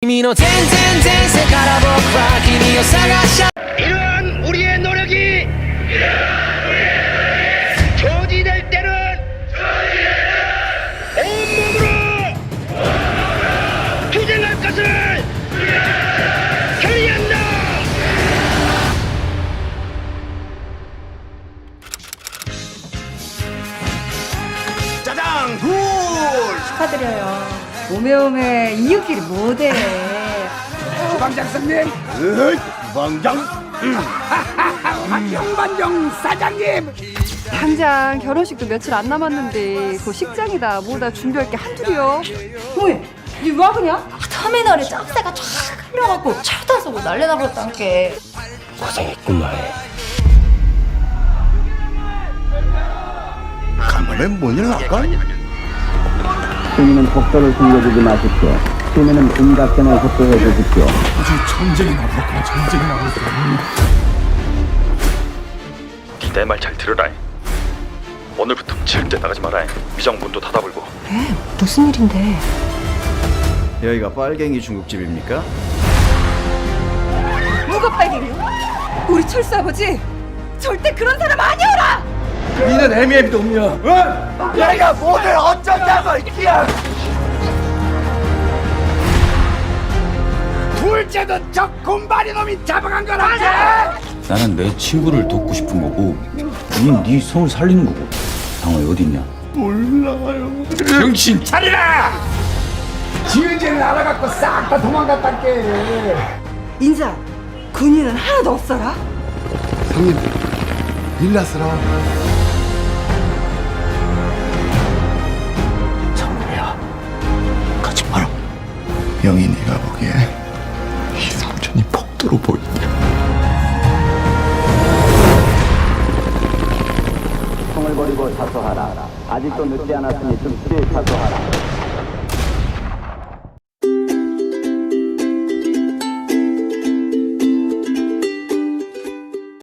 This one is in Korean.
君の全然前世から僕は君を探し 이러한 우리의 노력이 저지될 때는 온몸으로 투쟁할 것을 결의한다. 짜장 둘. 축하드려요. 오메오메 이웃끼리 못해. 주방장선님. 으이, 주방장. 박영반장 사장님. 당장 결혼식도 며칠 안 남았는데 그 식장이다 뭐다 준비할 게 한둘이요. 뭐해? 니왜 그냐? 터미널에 짭새가 쫙 흘려갖고 차도 안 쏘고 난리 나 버렸단 게 고생했구만 간밤에 뭔일 날까? 시민은 독도를 숨겨주지 마십시오. 시민은 음각전을 협조해 주십시오. 내말 잘 들으라. 오늘부터 절대 나가지 마라. 미정문도 닫아불고. 무슨 일인데 여기가 빨갱이 중국집입니까? 누가 빨갱이요? 우리 철수 아버지 절대 그런 사람 아니오라. 니는 애미애미도 없냐? 어? 내가 뭐를 어쩐다고 이끼야. 둘째도 저 곰바리 놈이 잡아간 거라. 나는 내 친구를 돕고 싶은 거고 넌네 성을 살리는 거고 당황이 어디 있냐 정신 차리라! 지은이는 알아갖고 싹 다 도망갔단게. 인자 군인은 하나도 없어라. 형님, 일났으라. 영희 네가 보기에 이 삼촌이 폭도로 보인다 총을 버리고 사소하라. 아직도 늦지 않았으니 즉시 사소하라.